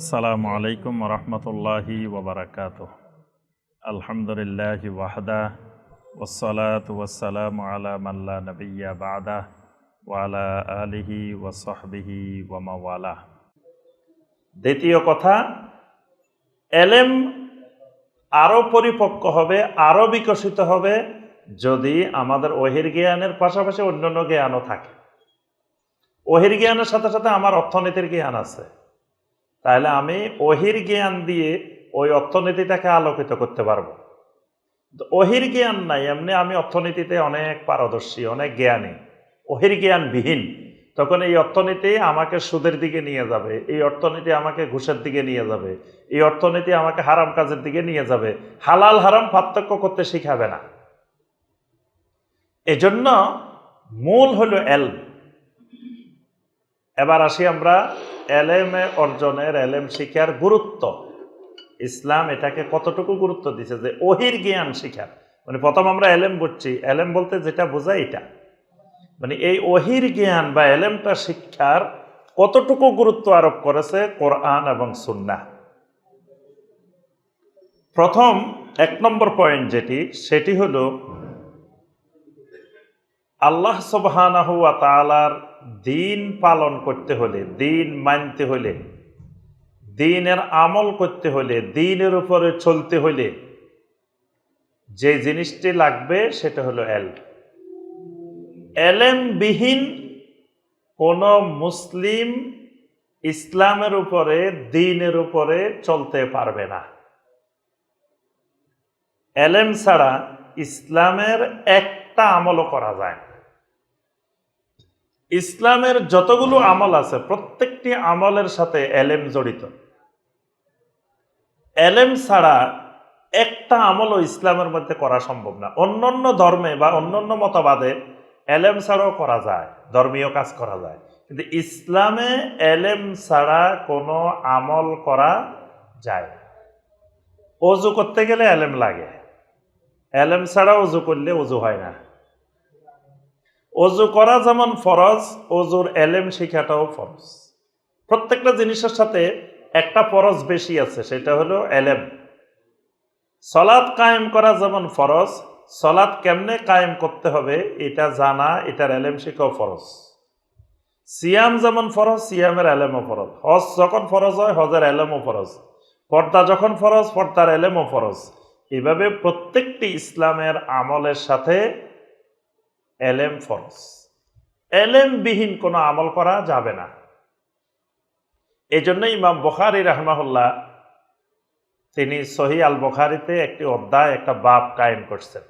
আসসালামু আলাইকুম রহমতুল্লাহি ওবরাকাত আলহামদুলিল্লাহ ওয়াহদা ওসলাত ওয়াসালাম আলা মাল্লা নবিয়া বাদা ওয়ালা আলিহি ওয়াসহবিহি ওয়ামাওয়ালা দ্বিতীয় কথা, এলেম আরও পরিপক্ক হবে আরও বিকশিত হবে যদি আমাদের ওহির জ্ঞানের পাশাপাশি অন্যান্য জ্ঞানও থাকে। ওহির জ্ঞানের সাথে সাথে আমার অর্থনীতির জ্ঞান আছে। তাহলে আমি অহির জ্ঞান দিয়ে ওই অর্থনীতিটাকে আলোকিত করতে পারব। অহির জ্ঞান নাই, এমনি আমি অর্থনীতিতে অনেক পারদর্শী, অনেক জ্ঞানী ওহির জ্ঞানবিহীন। তখন এই অর্থনীতি আমাকে সুদের দিকে নিয়ে যাবে, এই অর্থনীতি আমাকে ঘুষের দিকে নিয়ে যাবে, এই অর্থনীতি আমাকে হারাম কাজের দিকে নিয়ে যাবে। হালাল হারাম পার্থক্য করতে শিখাবে না। এজন্য মূল হলো এল এবার আসি আমরা এলেম অর্জনের এলেম শিখার গুরুত্ব। ইসলাম এটাকে কতটুকু গুরুত্ব দিছে যে ওহির জ্ঞান শিখার। মানে প্রথম আমরা এলেম বুঝছি, এলেম বলতে যেটা বোঝায় এটা। মানে এই ওহির জ্ঞান বা এলেমটা শিক্ষার কতটুকু গুরুত্ব আরোপ করেছে কোরআন এবং সুন্না প্রথম এক নম্বর পয়েন্ট যেটি, সেটি হলো আল্লাহ সুবহানাহু ওয়া তাআলার দিন পালন করতে হলে, দিন মানতে হলে, দিনের আমল করতে হলে, দিনের উপরে চলতে হলে, যে জিনিসটি লাগবে সেটা হলো এল। এলেমবিহীন কোন মুসলিম ইসলামের উপরে, দিনের উপরে চলতে পারবে না। এলেম ছাড়া ইসলামের একটা আমলও করা যায় ইসলামের যতগুলো আমল আছে, প্রত্যেকটি আমলের সাথে এলেম জড়িত। এলেম ছাড়া একটা আমলও ইসলামের মধ্যে করা সম্ভব না। অন্যান্য ধর্মে বা অন্যান্য মতবাদে এলেম ছাড়াও করা যায়, ধর্মীয় কাজ করা যায়। কিন্তু ইসলামে এলেম ছাড়া কোনো আমল করা যায় অজু করতে গেলে এলেম লাগে। এলেম ছাড়া অজু করলে অজু হয় না। অজু করা যেমন ফরজ অজুর এলেম শিখাটাও ফরজ। প্রত্যেকটা জিনিসের সাথে একটা ফরজ বেশি আছে, সেটা হলো এলেম। সলাদ কায়েম করা যেমন ফরজ সলাদ কেমনে কায়েম করতে হবে এটা জানা, এটার এলেম শিখাও ফরজ। সিয়াম যেমন ফরজ, সিয়ামের এলেমও ফরজ। হজ যখন ফরজ হয়, হজের এলেমও ফরজ। পর্দা যখন ফরজ, পর্দার এলেমও ফরজ। এভাবে প্রত্যেকটি ইসলামের আমলের সাথে এলেম ফরজ এলেমবিহীন কোনো আমল করা যাবে না। এই জন্য ইমাম বখারি রাহমাহুল্লাহ তিনি সহি আল বখারিতে একটি অধ্যায়, একটা বাপ কায়েম করছেন।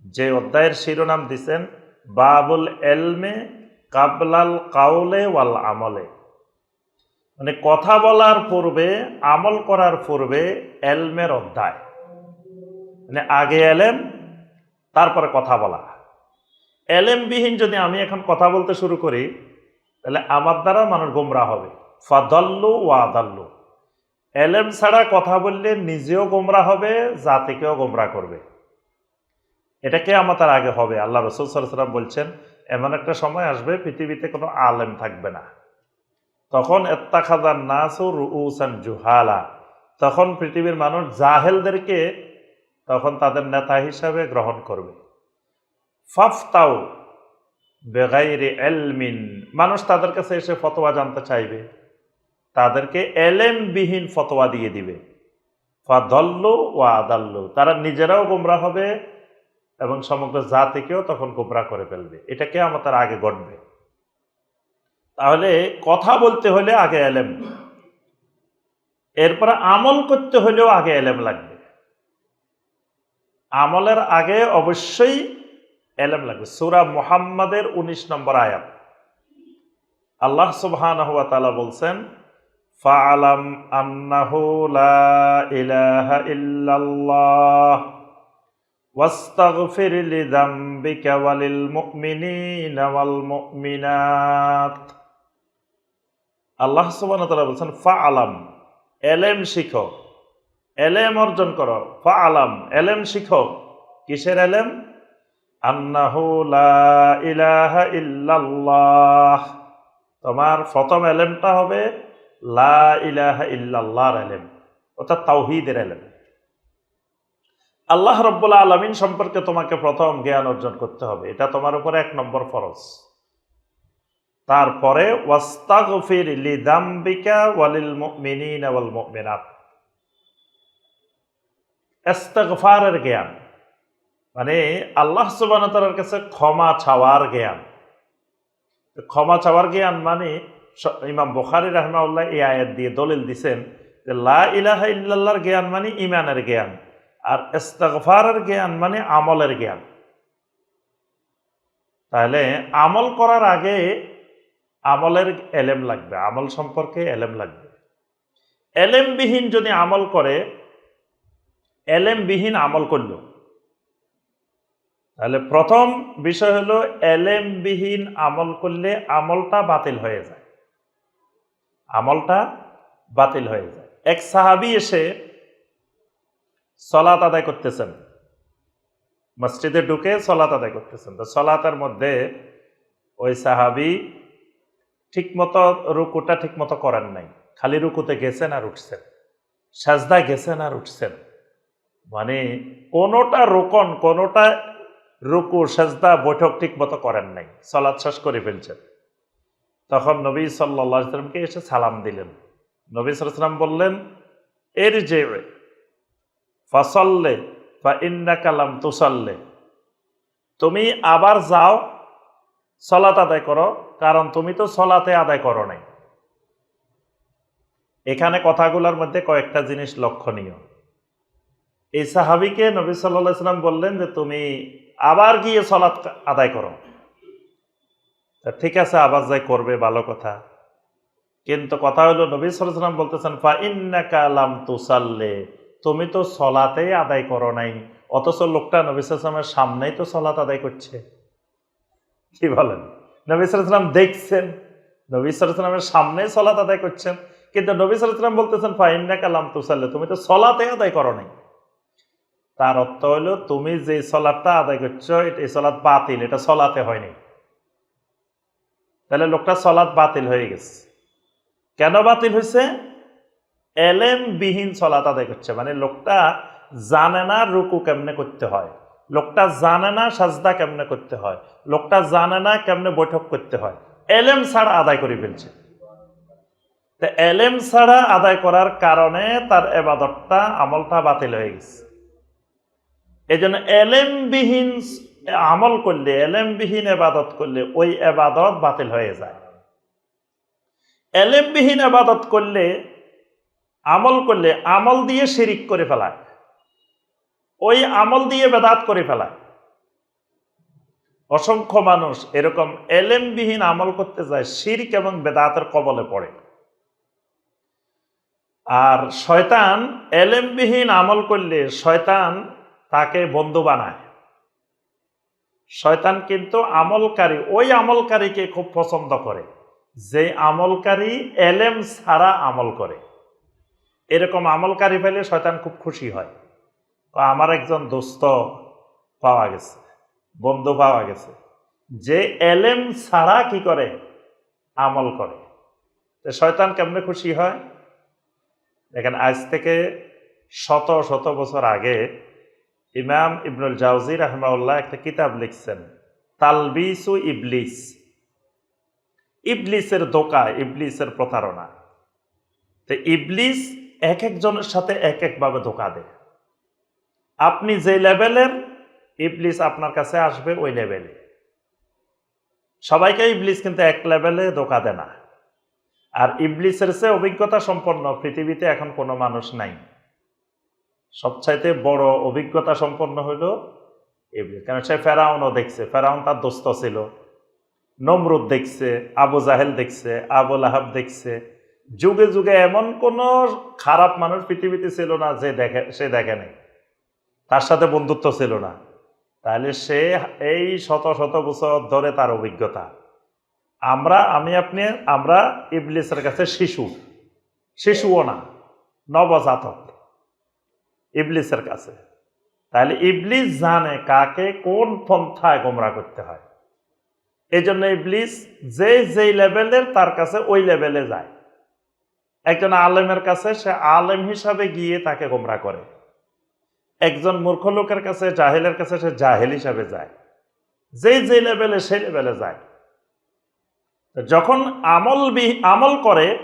যে অধ্যায়ের শিরোনাম দিছেন, বাবুল এলমে কাবলাল কাউলে ওয়াল আমলে। মানে কথা বলার পূর্বে, আমল করার পূর্বে এলমের অধ্যায়। মানে আগে এলেম তারপরে কথা বলা। এলেমবিহীন যদি আমি এখন কথা বলতে শুরু করি, তাহলে আমার দ্বারা মানুষ গোমরা হবে। ফাদল্লু ওয়াদাল্লু এলেম ছাড়া কথা বললে নিজেও গোমরা হবে, জাতিকেও গোমরা করবে। এটা আমার আগে হবে? আল্লাহ রসুল সাল্লাম বলছেন, এমন একটা সময় আসবে, পৃথিবীতে কোনো আলেম থাকবে না। তখন এত্তা খাদার নাসুর উসান জুহালা। তখন পৃথিবীর মানুষ জাহেলদেরকে তখন তাদের নেতা হিসাবে গ্রহণ করবে। ফাফতাও বেগাইরে এলমিন। মানুষ তাদের কাছে এসে ফতোয়া জানতে চাইবে। তাদেরকে এলেমবিহীন ফতোয়া দিয়ে দিবে। ফাদল্লু ও আদাল্লু। তারা নিজেরাও গোমরা হবে এবং সমগ্র জাতিকেও তখন গোমরা করে ফেলবে। এটা কে আমার আগে ঘটবে। তাহলে কথা বলতে হলে আগে এলেম। এরপরে আমল করতে হলেও আগে এলেম লাগবে। আমলের আগে অবশ্যই এলেম লাগবে। সুরা মুহাম্মাদের ১৯ নম্বর আয়াত। আল্লাহ সুবহানাহু ওয়া তাআলা বলছেন, ফাআলাম আন্নাহু লা ইলাহা ইল্লাল্লাহ ওয়ালিল মুমিনিনা ওয়াল মুমিনাত। আল্লাহ সুবহানাহু ওয়া তাআলা বলছেন, ফাআলাম, এলেম শিখো। এলেম অর্জন করো। ফাআলাম, এলেম শিখো। কিসের এলেম? ইলাহা তোমার প্রথম এলেমটা হবে লা ইলাহা এলেম, অর্থাৎ তাওহিদের এলেম। আল্লাহ রব্বুল্লা আলমিন সম্পর্কে তোমাকে প্রথম জ্ঞান অর্জন করতে হবে। এটা তোমার উপরে এক নম্বর ফরজ। তারপরে লিদাম্বিকা জ্ঞান। মানে আল্লাহ ওয়া কাছে ক্ষমা চাওয়ার জ্ঞান। ক্ষমা চাওয়ার জ্ঞান মানে ইমাম বুখারী রাহমাউল্লাহ এই আয়াত দিয়ে দলিল দিছেন যে, লা ইলাহা জ্ঞান মানে ইমানের জ্ঞান আর ইস্তেগফারের জ্ঞান মানে আমলের জ্ঞান। তাহলে আমল করার আগে আমলের এলেম লাগবে, আমল সম্পর্কে এলেম লাগবে। এলেমবিহীন যদি আমল করে, এলেমবিহীন আমল করল। তাহলে প্রথম বিষয় হলো এলেমবিহীন আমল করলে আমলটা বাতিল হয়ে যায়। আমলটা বাতিল হয়ে যায়। এক সাহাবি এসে সলাত আদায় করতেছেন। মসজিদে ঢুকে সলাত আদায় করতেছেন। তো সলাতের মধ্যে ওই সাহাবি ঠিকমতো রুকুটা ঠিকমতো করেন নাই। খালি রুকুতে গেছেন আর উঠছেন। সাজদায় গেছেন আর উঠছেন। মানে কোনোটা রোকন, কোনোটা রুকু, সাজদা, বৈঠক ঠিক মতো করেন নাই সলাৎ শেষ করে ফেলছেন। তখন নবী সাল্লা সাল্লামকে এসে সালাম দিলেন। নবী সাল্লাম বললেন এর যে ফসল্লে বা ইন্না কালাম তুসল্লে। তুমি আবার যাও, সলাত আদায় করো, কারণ তুমি তো সলাতে আদায় করো নাই। এখানে কথাগুলোর মধ্যে কয়েকটা জিনিস লক্ষণীয়। এই সাহাবিকে নবী সাল্লাহ সাল্লাম বললেন যে, তুমি আবার গিয়ে সলাৎ আদায় করো। ঠিক আছে, আবার যাই করবে, ভালো কথা। কিন্তু কথা হলো, নবী সাল্লাম বলতেছেন ফা ইন্না কালাম তুসাল্লে। তুমি তো সলাতেই আদায় করো নাই, অথচ লোকটা নবী সাল্লামের সামনেই তো সলাত আদায় করছে। কি বলেন? নবী সাল্লাম দেখছেন, নবী সাল্লামের সামনেই সলাত আদায় করছেন, কিন্তু নবী সাল্লাম বলতেছেন ফা ইন্না কালাম তুসাল্লে। তুমি তো সলাতে আদায় করো নাই। তার অর্থ হলো, তুমি যে সলাদটা আদায় করছ এই সলাদ বাতিল, এটা সলাতে হয়নি। তাহলে লোকটা সলাদ বাতিল হয়ে গেছে। কেন বাতিল হয়েছে? এলেম বিহীন সলাত আদায় করছে মানে লোকটা জানে না রুকু কেমনে করতে হয়। লোকটা জানে না সাজদা কেমনে করতে হয়। লোকটা জানে না কেমনে বৈঠক করতে হয়। এলেম ছাড়া আদায় করে ফেলছে। তা এলেম ছাড়া আদায় করার কারণে তার এবাদতটা, আমলটা বাতিল হয়ে গেছে। এই জন্য এলেমবিহীন আমল করলে, এলেমবিহীন এবাদত করলে ওই এবাদত বাতিল হয়ে যায়। এলেমবিহীন এবাদত করলে, আমল করলে আমল দিয়ে শিরিক করে ফেলায়। ওই আমল দিয়ে বেদাত করে ফেলায়। অসংখ্য মানুষ এরকম এলেমবিহীন আমল করতে যায়, শিরিক এবং বেদাতের কবলে পড়ে। আর শয়তান এলেমবিহীন আমল করলে শয়তান তাকে বন্ধু বানায়। শয়তান কিন্তু আমলকারী, ওই আমলকারীকে খুব পছন্দ করে যে আমলকারী এলেম ছাড়া আমল করে। এরকম আমলকারী পেলে শয়তান খুব খুশি হয়। আমার একজন দোস্ত পাওয়া গেছে, বন্ধু পাওয়া গেছে, যে এলেম ছাড়া কি করে? আমল করে। শয়তান কেমনে খুশি হয়? দেখেন, আজ থেকে শত শত বছর আগে ইমাম ইবনুল জাউজি রাহমাউল্লাহ একটা কিতাব লিখছেন, তালবিসু ইবলিস। ইবলিসের দোকা ইবলিসের প্রতারণা। তো ইবলিস এক একজনের সাথে এক একভাবে ধোকা দেয়। আপনি যে লেভেলের, ইবলিস আপনার কাছে আসবে ওই লেভেলে। সবাইকে ইবলিস কিন্তু এক লেভেলে ধোকা দেয় না। আর ইবলিসের চেয়ে অভিজ্ঞতা সম্পন্ন পৃথিবীতে এখন কোনো মানুষ নাই। সবচাইতে বড় অভিজ্ঞতা সম্পন্ন হইল ইবলিস কারণ সে ফেরাউনও দেখছে, ফেরাউন তার দোস্ত ছিল। নমরুদ দেখছে, আবু জাহেল দেখছে, আবু আহাব দেখছে। যুগে যুগে এমন কোনো খারাপ মানুষ পৃথিবীতে ছিল না যে দেখে, সে দেখে নাই। তার সাথে বন্ধুত্ব ছিল না। তাহলে সে এই শত শত বছর ধরে তার অভিজ্ঞতা। আমরা, আমি আপনি, আমরা ইবলিসের কাছে শিশু। শিশুও না, নবজাতক। ইবলিসের কাছে। তাহলে ইবলিস জানে কাকে, কোন পন্থায় গোমরা করতে হয়। এই জন্য ইবলিস যে যেই লেভেলের তার কাছে ওই লেভেলে যায়। একজন আলেমের কাছে সে আলেম হিসাবে গিয়ে তাকে গোমরা করে। একজন মূর্খ লোকের কাছে, জাহেলের কাছে সে জাহেল হিসাবে যায়। যে যে লেভেলে সেই লেভেলে যায়। যখন আমল বি- আমল করে,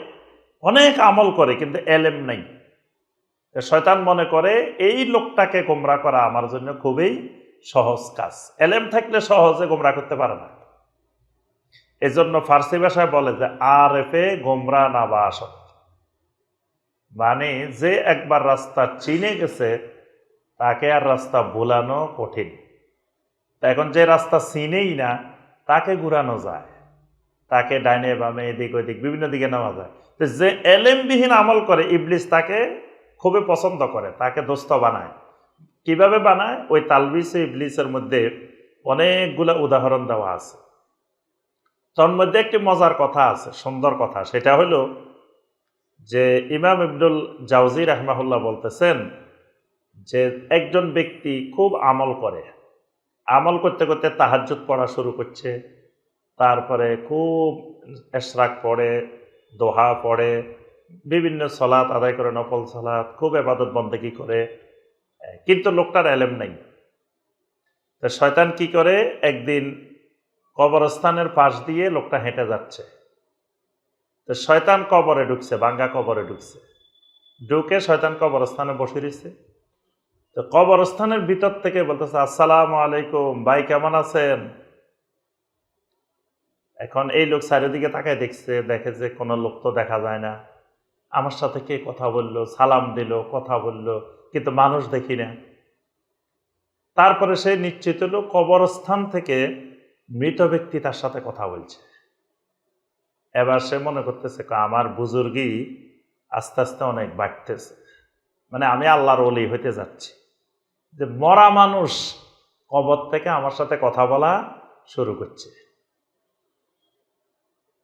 অনেক আমল করে, কিন্তু এলেম নেই। শয়তান মনে করে, এই লোকটাকে গোমরা করা আমার জন্য খুবই সহজ কাজ। এলেম থাকলে সহজে গোমরা করতে পারে না। এজন্য ফার্সি ভাষায় বলে যে আর এফে গোমরা না বা আসত মানে যে একবার রাস্তা চিনে গেছে, তাকে আর রাস্তা ভুলানো কঠিন। এখন যে রাস্তা চিনেই না, তাকে ঘুরানো যায়। তাকে ডাইনে বামে, এদিক ওদিক, বিভিন্ন দিকে নেওয়া যায়। যে এলেমবিহীন আমল করে, ইবলিস তাকে খুবই পছন্দ করে, তাকে দোস্ত বানায়। কীভাবে বানায়? ওই তালবিসে ইবলিসের মধ্যে অনেকগুলো উদাহরণ দেওয়া আছে। তার মধ্যে একটি মজার কথা আছে, সুন্দর কথা। সেটা হলো যে ইমাম ইবনুল জাউজি রহমাহুল্লাহ বলতেছেন যে একজন ব্যক্তি খুব আমল করে। আমল করতে করতে তাহাজ্জুদ পড়া শুরু করছে, তারপরে খুব এশরাক পড়ে, দোহা পড়ে বিভিন্ন সলাৎ আদায় করে, নফল সলাৎ, খুব এবাদত বন্দেগি করে কিন্তু লোকটার এলেম নেই। তো শয়তান কি করে? একদিন কবরস্থানের পাশ দিয়ে লোকটা হেঁটে যাচ্ছে। তো শয়তান কবরে ঢুকছে, বাঙ্গা কবরে ঢুকছে। ঢুকে শয়তান কবরস্থানে বসে রয়েছে তো কবরস্থানের ভিতর থেকে বলতেছে, আসসালামু আলাইকুম, ভাই কেমন আছেন? এখন এই লোক চারিদিকে তাকায় দেখছে, দেখে যে কোনো লোক তো দেখা যায় না। আমার সাথে কে কথা বলল? সালাম দিল, কথা বলল, কিন্তু মানুষ দেখি না। তারপরে সে নিশ্চিত হলো, কবরস্থান থেকে মৃত ব্যক্তি তার সাথে কথা বলছে। এবার সে মনে করতেছে আমার বুজুর্গই আস্তে আস্তে অনেক বাড়তেছে। মানে আমি আল্লাহর অলি হইতে যাচ্ছি। যে মরা মানুষ কবর থেকে আমার সাথে কথা বলা শুরু করছে।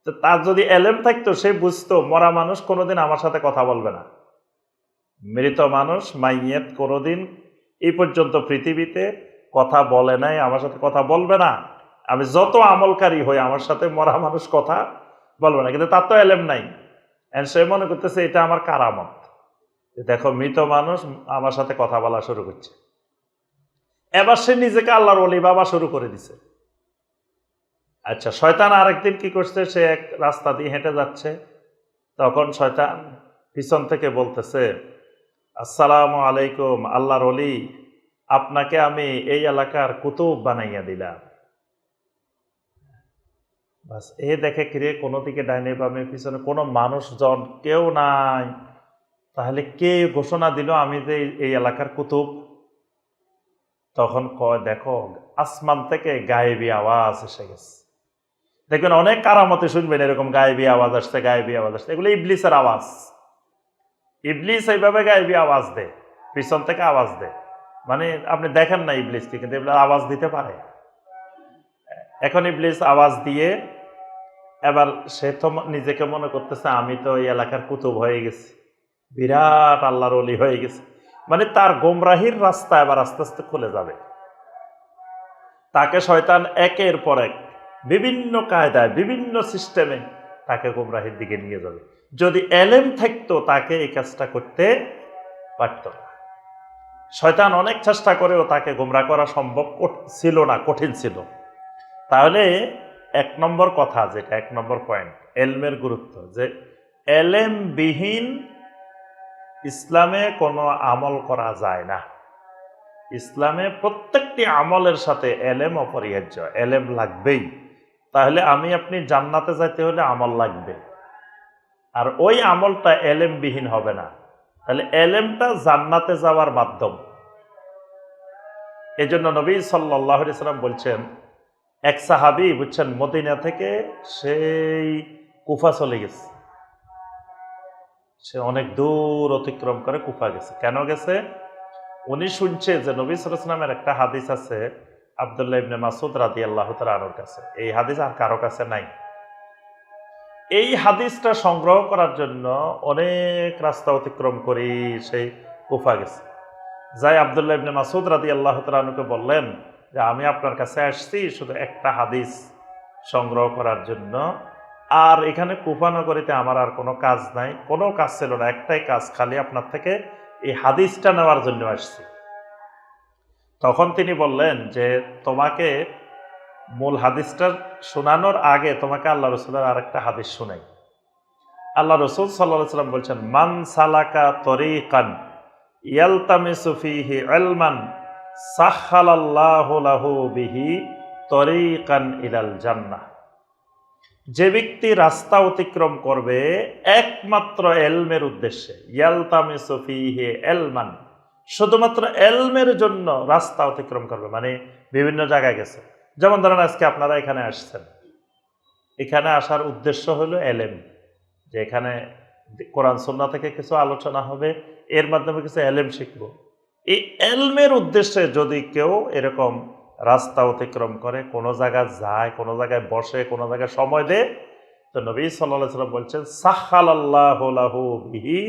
তো তার যদি এলেম থাকতো, সে বুঝতো, মরা মানুষ কোনোদিন আমার সাথে কথা বলবে না। মৃত মানুষ মাইয়েত কোনোদিন এই পর্যন্ত পৃথিবীতে কথা বলে নাই, আমার সাথে কথা বলবে না। আমি যত আমলকারী হই, আমার সাথে মরা মানুষ কথা বলবে না। কিন্তু তার তো এলেম নাই। And সে মনে করতেছে, এটা আমার কারামত। দেখো, মৃত মানুষ আমার সাথে কথা বলা শুরু করছে। এবার সে নিজেকে আল্লাহর অলি বাবা শুরু করে দিছে। আচ্ছা শয়তান আরেকদিন কি করছে? সে এক রাস্তা দিয়ে হেঁটে যাচ্ছে। তখন শয়তান পিছন থেকে বলতেছে, আসসালামু আলাইকুম, আল্লাহর অলি আপনাকে আমি এই এলাকার কুতুব বানাইয়া দিলাম। বাস, এ দেখে কিরে, কোনো দিকে ডাইনে বামে পিছনে কোনো মানুষজন কেউ নাই। তাহলে কে ঘোষণা দিল আমি যে এই- এই এলাকার কুতুব? তখন কয়, দেখো, আসমান থেকে গায়েবী আওয়াজ এসে গেছে। দেখবেন অনেক কারামতে শুনবেন এরকম গায়েবী আওয়াজ আসছে, গায়েবী আওয়াজ আসছে। এগুলো ইবলিসের আওয়াজ। ইবলিস এইভাবে গায়েবী আওয়াজ দেয়, পিছন থেকে আওয়াজ দেয়। মানে আপনি দেখেন না ইবলিসকে, কিন্তু এগুলো আওয়াজ দিতে পারে। এখন ইবলিস আওয়াজ দিয়ে এবার সে তো নিজেকে মনে করতেছে, আমি তো এই এলাকার কুতুব হয়ে গেছি। বিরাট আল্লাহর অলি হয়ে গেছে। মানে তার গোমরাহির রাস্তা এবার আস্তে আস্তে খুলে যাবে। তাকে শয়তান একের পর এক বিভিন্ন কায়দায়, বিভিন্ন সিস্টেমে তাকে গোমরাহির দিকে নিয়ে যাবে। যদি এলেম থাকতো তাকে এই কাজটা করতে পারত না। শয়তান অনেক চেষ্টা করেও তাকে গোমরা করা সম্ভব ছিল না, কঠিন ছিল। তাহলে এক নম্বর কথা যেটা, এক নম্বর পয়েন্ট এলমের গুরুত্ব, যে এলেমবিহীন ইসলামে কোনো আমল করা যায় না। ইসলামে প্রত্যেকটি আমলের সাথে এলেম অপরিহার্য, এলেম লাগবেই। তাহলে আমি আপনি জান্নাতে যাইতে হলে আমল লাগবে। আর ওই আমলটা এলেমবিহীন হবে না। তাহলে এলেমটা জান্নাতে যাওয়ার মাধ্যম। এই জন্য নবী সাল্লাহ সাল্লাম বলছেন, এক সাহাবি বুঝছেন, মদিনা থেকে সেই কুফা চলে গেছে। সে অনেক দূর অতিক্রম করে কুফা গেছে। কেন গেছে? উনি শুনছে যে নবী সালামের একটা হাদিস আছে আবদুল্লাহ ইবনে মাসুদ রাদি আল্লাহ তালুর কাছে। এই হাদিস আর কারও কাছে নাই। এই হাদিসটা সংগ্রহ করার জন্য অনেক রাস্তা অতিক্রম করি সেই কুফা গেছে। যাই আবদুল্লাহ ইবনে মাসুদ রাদি আল্লাহ তালুকে বললেন যে, আমি আপনার কাছে আসছি শুধু একটা হাদিস সংগ্রহ করার জন্য। আর এখানে কুফানগরীতে আমার আর কোনো কাজ নাই, কোনো কাজ ছিল না, একটাই কাজ, খালি আপনার থেকে এই হাদিসটা নেওয়ার জন্য আসছি। তখন তিনি বললেন যে, তোমাকে মূল হাদিসটা শোনানোর আগে তোমাকে আল্লাহ রসুলের আরেকটা হাদিস শোনাই। আল্লাহ রসুল সাল্লাহ সাল্লাম বলছেন, মান সালাকা তরিকান ইয়ালতামিসু ফিহি ইলমান সাখালাল্লাহু লাহু বিহি তরিকান ইলাল জান্নাহ। যে ব্যক্তি রাস্তা অতিক্রম করবে একমাত্র এলমের উদ্দেশ্যে, ইয়ালতামিসু ফিহি এলমান শুধুমাত্র এলমের জন্য রাস্তা অতিক্রম করবে মানে বিভিন্ন জায়গায় গেছে। যেমন ধরেন আজকে আপনারা এখানে আসছেন। এখানে আসার উদ্দেশ্য হলো এলেম, যে এখানে কোরআন সন্না থেকে কিছু আলোচনা হবে, এর মাধ্যমে কিছু এলেম শিখব। এই এলমের উদ্দেশ্যে যদি কেউ এরকম রাস্তা অতিক্রম করে, কোনো জায়গায় যায়, কোনো জায়গায় বসে, কোনো জায়গায় সময় দেয়, তো নবী সাল্লাহ সাল্লাম বলছেন সাহাল আল্লাহ বিহি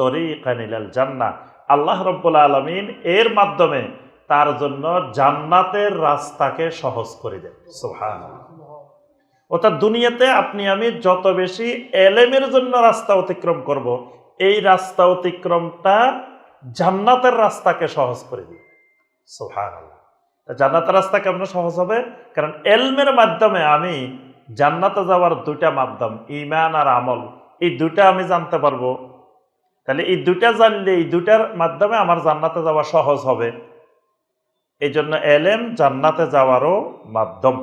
তরিকানিলাল জান্না আল্লাহ রব্বুল আলমিন এর মাধ্যমে তার জন্য জান্নাতের রাস্তাকে সহজ করে দেন। সোহান অর্থাৎ দুনিয়াতে আপনি, আমি যত বেশি এলেমের জন্য রাস্তা অতিক্রম করব, এই রাস্তা অতিক্রমটা জান্নাতের রাস্তাকে সহজ করে দিবে। সোহান জান্নাতের রাস্তা কেমন সহজ হবে? কারণ এলমের মাধ্যমে আমি জান্নাতে যাওয়ার দুইটা মাধ্যম ইমান আর আমল, এই দুইটা আমি জানতে পারব। তাহলে এই দুটা জানলে, এই দুটার মাধ্যমে আমার জান্নাতে যাওয়া সহজ হবে। এই জন্য এলেম জান্নাতে যাওয়ারও মাধ্যম।